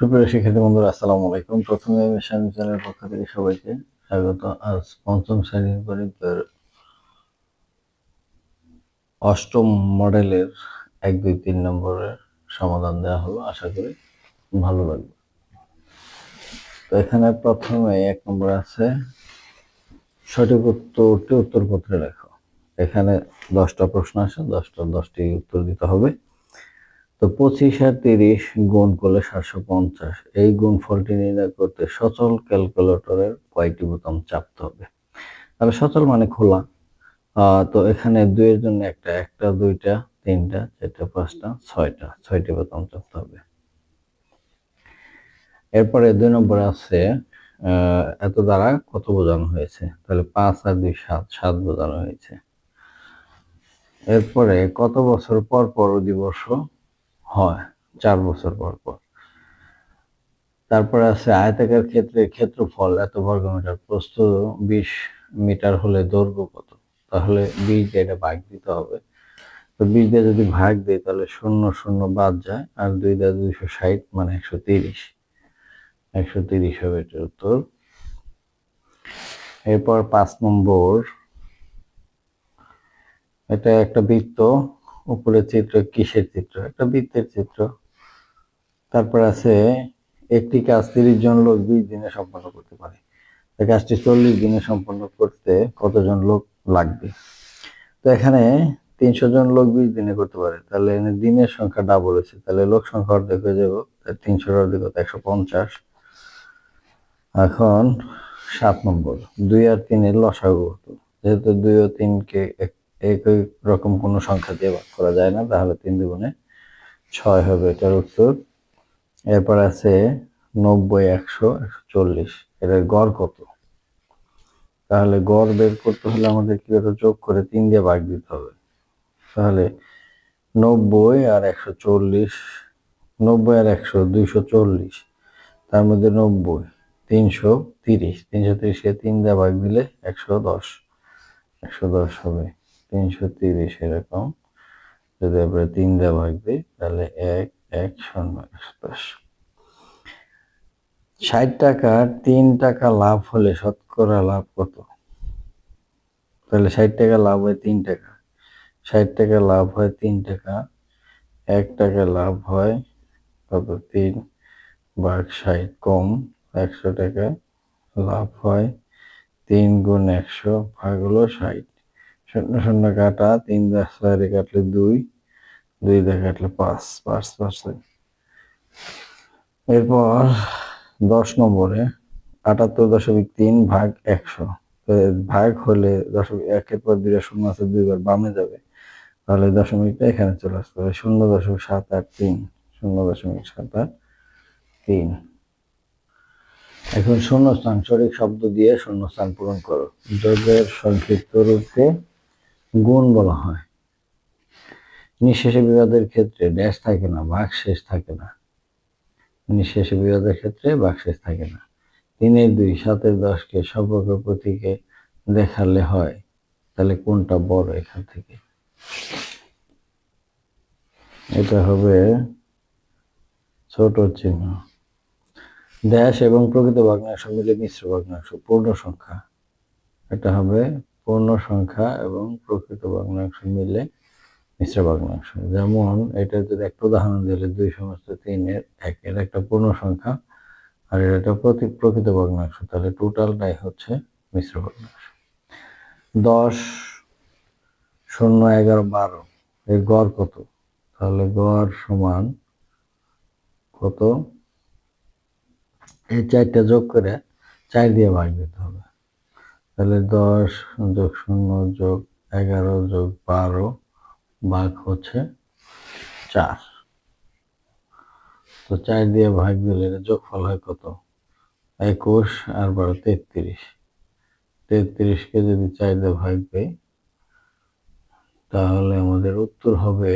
সুপ্রিয় শিক্ষার্থী বন্ধুরা, আসসালামু আলাইকুম। প্রথমে মিশন চ্যানেলের পক্ষ থেকে সবাইকে স্বাগত। আজ পঞ্চম শ্রেণির গণিতের অষ্টম মডেলের এক, দুই, তিন নম্বরের সমাধান দেওয়া হলো। আশা করি ভালো লাগবে। তো এখানে প্রথমে এক নম্বর আছে, সঠিক উত্তরটি উত্তরপত্রে লেখো। এখানে দশটা প্রশ্ন আছে দশটা দশটি উত্তর দিতে হবে। তো পঁচিশ আর তিরিশ গুণ করলে সাতশো পঞ্চাশ। এই গুণ ফলটি নির্ণয় করতে সচল ক্যালকুলেটরের কয়টি বোতাম চাপতে হবে? তাহলে সচল মানে খোলা। তো এখানে দুইয়ের জন্য একটা একটা, দুইটা, তিনটা, চারটা, পাঁচটা, ছয়টা, ছয়টি বোতাম চাপতে হবে। এরপরে দুই নম্বরে আছে এত দ্বারা কত বোঝানো হয়েছে? তাহলে পাঁচ আর দুই সাত সাত বোঝানো হয়েছে। এরপরে কত বছর পর পর দিবস হয়, চার বছর পর পর। তারপরে আছে আয়তাকার ক্ষেত্রে ক্ষেত্রফল এত বর্গ মিটার প্রস্থ বিশ মিটার হলে দৈর্ঘ্য কত? তাহলে বিশ দিয়ে এটা ভাগ দিতে হবে। তো বিশ দিয়ে যদি ভাগ দিই, তাহলে শূন্য শূন্য বাদ যায়, আর দুই দিয়ে দুইশো ষাট মানে একশো তিরিশ। একশো তিরিশ হবে এটার উত্তর। এরপর পাঁচ নম্বর। এটা একটা বৃত্ত উপরের চিত্র, কিসের চিত্র? একটা বৃত্তের চিত্র। তারপর আছে একটি কাজ তিরিশ জন লোক বিশ দিনে সম্পন্ন করতে পারে। কাজটি চল্লিশ দিনে সম্পন্ন করতে কতজন লোক লাগবে? তো এখানে তিনশো জন লোক বিশ দিনে করতে পারে। তাহলে দিনের সংখ্যা ডাবল হয়েছে। তাহলে লোক সংখ্যা অর্ধেক হয়ে যাব। তিনশোর অর্ধেক একশো পঞ্চাশ। এখন সাত নম্বর। দুই আর তিনের লসাগু হতো যেহেতু দুই ও তিনকে একই রকম কোনো সংখ্যা দিয়ে ভাগ করা যায় না, তাহলে তিন দুগুণে ছয় হবে এটার উত্তর। এরপর আছে নব্বই, একশো একশো চল্লিশ। এটার গড় কত? তাহলে গড় বের করতে হলে আমাদের কি হতো যোগ করে তিন দিয়ে ভাগ দিতে হবে। তাহলে নব্বই আর একশো চল্লিশ, নব্বই আর একশো দুইশো চল্লিশ, তার মধ্যে নব্বই, তিনশো তিরিশ। তিনশো তিরিশকে তিন দিয়ে ভাগ দিলে একশো দশ একশো দশ হবে। তিনশো তিরিশ এরকম। যদি আমরা তিন দিয়ে ভাগ দিই, তাহলে এক এক শূন্য একশো দশ। ষাট টাকা, তিন টাকা লাভ হলে শতকরা লাভ কত? তাহলে ষাট টাকা লাভ হয় তিন টাকা। ষাট টাকা লাভ হয় তিন টাকা। এক টাকা লাভ হয় কত? তিন ভাগ ষাট কম একশো টাকা লাভ হয়। তিন গুণ একশো ভাগ হলো ষাট। শূন্য শূন্য কাটা, তিন দশ ছয় কাটলে দুই দুই দিয়ে কাটলে পাঁচ পাঁচ পাঁচ এরপর দশ নম্বরে আটাত্তর দশমিক তিন ভাগ একশো। ভাগ হলে দশমিক একের পর দুইটা শূন্য আছে, দুইবার বামে যাবে। তাহলে দশমিকটা এখানে চলে আসতে হবে শূন্য দশমিক সাত আট তিন, শূন্য দশমিক সাত আট তিন। এখন শূন্যস্থান সঠিক শব্দ দিয়ে শূন্যস্থান পূরণ করো। যোগের সংক্ষিপ্ত রূপে গুণ বলা হয়। নিঃশেষে বিবাদের ক্ষেত্রে ড্যাশ থাকে না ভাগ শেষ থাকে না। নিঃশেষে বিবাদের ক্ষেত্রে ভাগ শেষ থাকে না। তিনের দুই, সাতের দশকে সম্পর্ক প্রতীকে দেখালে হয়, তাহলে কোনটা বড় এখান থেকে? এটা হবে ছোট চিহ্ন। ড্যাশ এবং প্রকৃত ভগ্নাংশ মিলে মিশ্র ভগ্নাংশ, পূর্ণ সংখ্যা। এটা হবে পূর্ণ সংখ্যা এবং প্রকৃত ভগ্নাংশ মিলে মিশ্র ভগ্নাংশ। যেমন এটা যদি একটা উদাহরণ দিলে দুই সমস্ত তিনের একের একটা পূর্ণ সংখ্যা আর এটা প্রতি প্রকৃত ভগ্নাংশ, তাহলে টোটালটাই হচ্ছে মিশ্র ভগ্নাংশ। দশ শূন্য এগারো বারো, এর গড় কত? তাহলে গড় সমান কত? এই চারটা যোগ করে চার দিয়ে ভাগ দিতে হবে। তাহলে দশ যোগ শূন্য যোগ এগারো যোগ বারো ভাগ হচ্ছে চার। তো চার দিয়ে ভাগ দিলে যোগফল হয় কত? একুশ আর বারো তেত্রিশ। তেত্রিশকে যদি চার দিয়ে ভাগ দেয় তাহলে আমাদের উত্তর হবে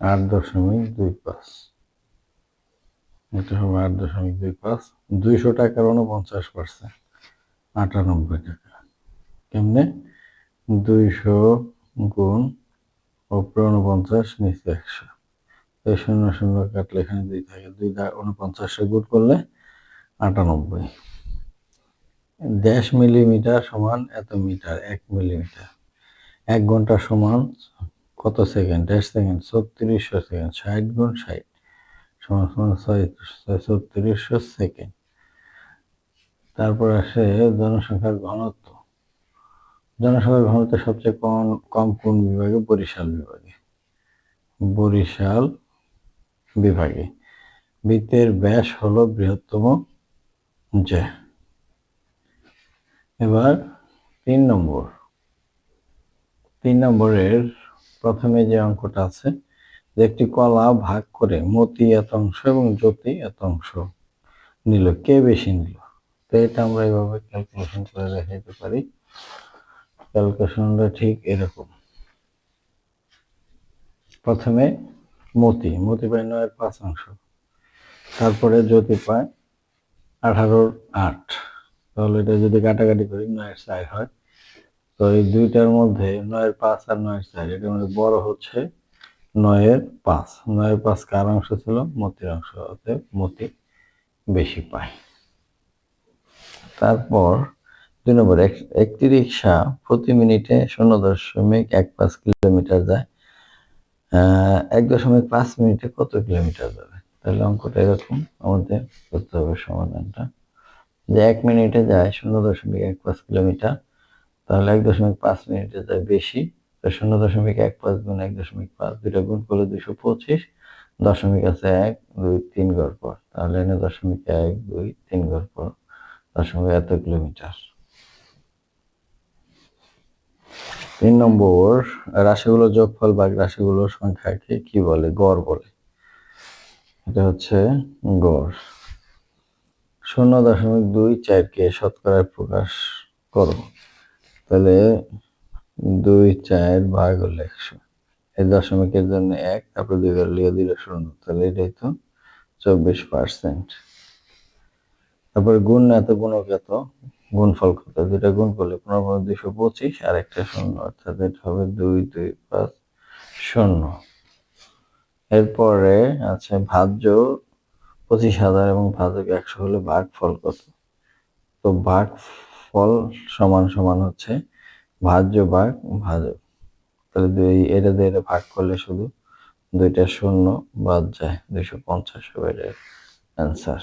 আট দশমিক দুই পাঁচ। এটা হবে আট দশমিক দুই পাঁচ, দুইশো টাকার উনপঞ্চাশ পার্সেন্ট আটানব্বই টাকা। কেমনে? দুইশো গুণ উপরে উনপঞ্চাশ নিচে একশো। এই শূন্য শূন্য কাটলে এখানে দুই থাকে, দুই উনপঞ্চাশে গুণ করলে আটানব্বই। দেশ মিলিমিটার সমান এত মিটার? এক মিলিমিটার। এক ঘণ্টা সমান কত সেকেন্ড? দেড় সেকেন্ড, ছত্রিশশো সেকেন্ড, ষাট গুণ ষাট সমান সমান ছয় ছয় সেকেন্ড। তারপর আসে জনসংখ্যার ঘনত্ব। জনসংখ্যার ঘনত্ব সবচেয়ে কম কম কোন বিভাগে? বরিশাল বিভাগে। বরিশাল বিভাগে। বৃত্তের ব্যাস হলো বৃহত্তম যে এবার তিন নম্বর। তিন নম্বরের প্রথমে যে অঙ্কটা আছে যে একটি কলা ভাগ করে মতি এত অংশ এবং জ্যোতি এত অংশ নিল, কে বেশি নিল? তো এটা আমরা এইভাবে ক্যালকুলেশন করে দেখাইতে পারি। ক্যালকুলেশনটা ঠিক এরকম। প্রথমে মতি মতি পায় নয়ের পাঁচ অংশ। তারপরে জ্যোতি পায় আঠারোর আট। তাহলে এটা যদি কাটাকাটি করি, নয়ের চার হয়। তো এই দুইটার মধ্যে নয়ের পাঁচ আর নয়ের চার এটার মধ্যে বড় হচ্ছে নয়ের পাঁচ। নয়ের পাঁচ কার অংশ ছিল? মতির অংশ। অতএব মতি বেশি পায়। তারপর দুই নম্বর, এক- একটি রিক্সা প্রতি মিনিটে শূন্য দশমিক এক পাঁচ কিলোমিটার যায়। এক দশমিক পাঁচ মিনিটে কত কিলোমিটার যাবে? তাহলে অঙ্কটা এরকম। আমাদের করতে হবে সমাধানটা। যে এক মিনিটে যায় শূন্য দশমিক এক পাঁচ কিলোমিটার, তাহলে এক দশমিক পাঁচ মিনিটে যায় বেশি। তো শূন্য দশমিক এক পাঁচ গুণ এক দশমিক পাঁচ দুইটা গুণ করলে দুইশো পঁচিশ, দশমিক আছে এক, দুই, তিন ঘর পর। তাহলে এনে দশমিক এক, দুই, তিন ঘর পর, দশমিক এত কিলোমিটার। তিন নম্বর, রাশিগুলো যোগফল বা রাশিগুলোর সংখ্যাকে কি বলে? গড় বলে। এটা হচ্ছে গড়। শূন্য দশমিক দুই চারকে শতকরায় প্রকাশ করো তাহলে দুই চার ভাগ হলো একশো। এই দশমিকের জন্য এক, তারপরে দুই লিয়ে দিলে শূন্য। তাহলে এটাই তো চব্বিশ পার্সেন্ট তারপরে গুণ এত গুণক এত, গুণফল কত? দুইটা গুণ করলে পনেরো পনেরো দুইশো পঁচিশ, আর একটা শূন্য, অর্থাৎ এটা হবে দুই দুই পাঁচ শূন্য। এরপরে আছে ভাজ্য, পঁচিশ হাজার এবং ভাজক একশো হলে ভাগ ফল কত? তো ভাগ ফল সমান সমান হচ্ছে ভাজ্য ভাগ ভাজক তাহলে দুই, এটা দিয়ে এটা ভাগ করলে শুধু দুইটা শূন্য বাদ যায়, দুইশো পঞ্চাশ হবে এটার অ্যান্সার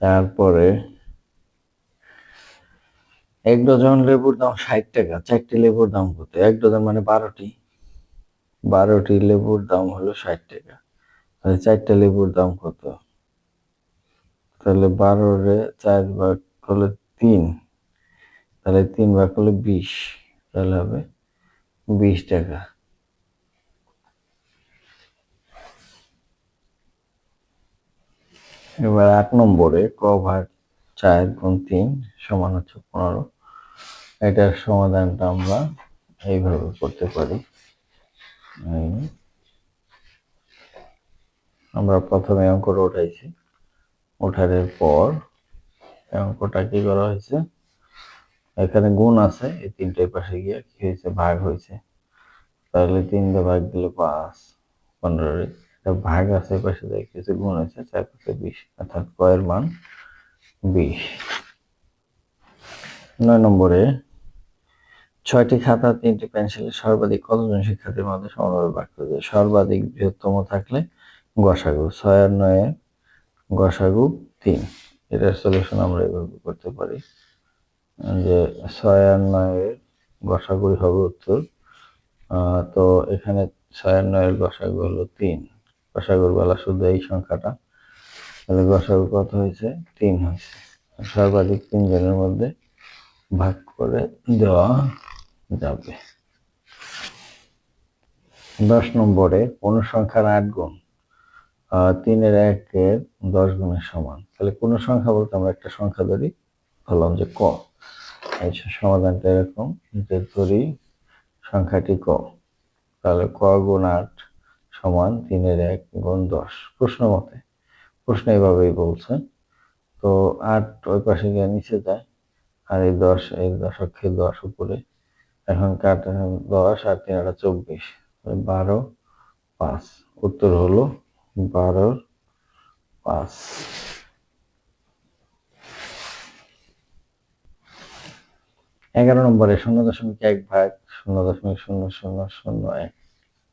তারপরে এক ডজন লেবুর দাম ষাট টাকা, চারটি লেবুর দাম কত? এক ডজন মানে বারোটি। বারোটি লেবুর দাম হলো ষাট টাকা। তাহলে চারটা লেবুর দাম কত? তাহলে বারোরে চার ভাগ করলে তিন। তাহলে তিন ভাগ করলে বিশ, তাহলে হবে বিশ টাকা। এবার আট নম্বরে ক ভাগ চার গুণ তিন সমান হচ্ছে পনেরো। এটার সমাধানটা আমরা এইভাবে করতে পারি। আমরা প্রথমে অঙ্কটা উঠাইছি। ওঠানোর পর অঙ্কটা কি করা হয়েছে? এখানে গুণ আছে, এই তিনটার পাশে গিয়ে কি হয়েছে, ভাগ হয়েছে। তাহলে তিন দিয়ে ভাগ দিলে পাঁচ, পনেরো এটা ভাগ আছে পাশে দিয়ে কিছু গুণ হয়েছে চার পাশে বিশ, অর্থাৎ কয়ের মান বিশ। নয় নম্বরে, ছয়টি খাতা, তিনটি পেন্সিলের সর্বাধিক কতজন শিক্ষার্থীর মধ্যে ভাগ করে দেয়? সর্বাধিক বৃহত্তম থাকলে গসাগু, ছয় আর নয়ে গসাগু তিন। এটার সলিউশন আমরা এভাবে করতে পারি। যে ছয় নয়ের গসাগুই হবে উত্তর। তো এখানে ছয় নয়ের গসাগু হলো তিন। গসাগুর বেলা শুধু এই সংখ্যাটা। তাহলে গসাগু কত হয়েছে? তিন হয়েছে। সর্বাধিক তিনজনের মধ্যে ভাগ করে দেওয়া যাবে। দশ নম্বরে, কোন সংখ্যার আট গুণ? তিনের একের দশ গুণের সমান। তাহলে কোন সংখ্যা বলতে আমরা একটা সংখ্যা ধরি? বললাম যে ক। এই সমাধানটা এরকম যে ধরি সংখ্যাটি ক। তাহলে ক গুণ আট সমান তিনের এক গুণ দশ। প্রশ্ন মতে। প্রশ্ন এইভাবেই বলছে। তো আট ওই পাশে গিয়ে নিচে যায়। আর এই দশ, এই দশকে দশ উপরে। এখন কাট দশ আর তিন আটা চব্বিশ। বারো, পাঁচ। উত্তর হলো বারোর পাঁচ। এগারো নম্বরে শূন্য দশমিক এক ভাগ, শূন্য দশমিক শূন্য শূন্য শূন্য এক।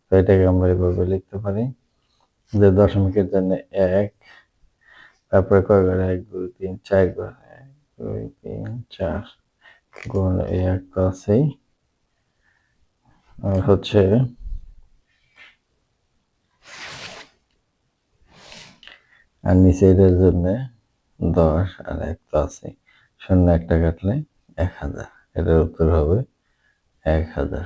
তো এটাকে আমরা এভাবে লিখতে পারি। যে দশমিকের জন্য এক, তারপরে কয় এক, দুই, তিন, চার ঘরে এক, দুই, তিন, চার গুণ এক তো আছেই। আর হচ্ছে আর নিচে এটার জন্য দশ আর এক তো আছে শূন্য একটা কাটলে এক হাজার। এটার উত্তর হবে এক হাজার।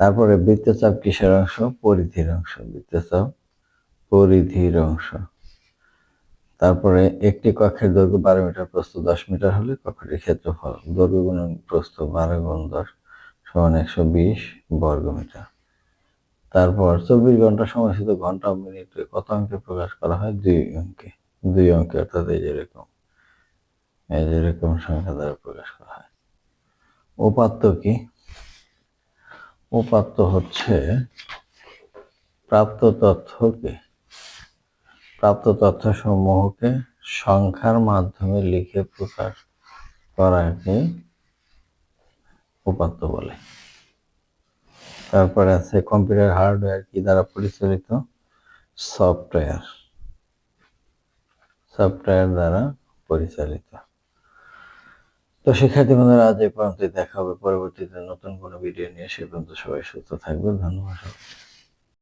তারপরে বৃত্তচাপ কিসের অংশ? পরিধির অংশ। বৃত্তচাপ পরিধির অংশ। তারপরে একটি কক্ষের দৈর্ঘ্য বারো মিটার, প্রস্থ দশ মিটার হলে কক্ষটির ক্ষেত্রফল দৈর্ঘ্য গুণন প্রস্থ বারো গুণ দশ সমান একশো বিশ বর্গ মিটার। তারপর চব্বিশ ঘণ্টা সময়সূচিত ঘণ্টা ও মিনিটে কত অঙ্কে প্রকাশ করা হয়? দুই অঙ্কে। দুই অঙ্কে, অর্থাৎ এই যেরকম এই যেরকম সংখ্যা দ্বারা প্রকাশ করা হয়। উপাত্ত কি? উপাত্ত হচ্ছে প্রাপ্ত তথ্যকে, প্রাপ্ত তথ্য সমূহকে সংখ্যার মাধ্যমে লিখে প্রকাশ করাকে উপাত্ত বলে। তারপরে আছে কম্পিউটার হার্ডওয়্যার কি দ্বারা পরিচালিত? সফটওয়্যার। সফটওয়্যার দ্বারা পরিচালিত। তো শিক্ষার্থী বন্ধুরা, আজ এই পর্যন্ত দেখা হবে পরবর্তীতে নতুন কোনো ভিডিও নিয়ে। সে পর্যন্ত সবাই সুস্থ থাকবে ধন্যবাদ।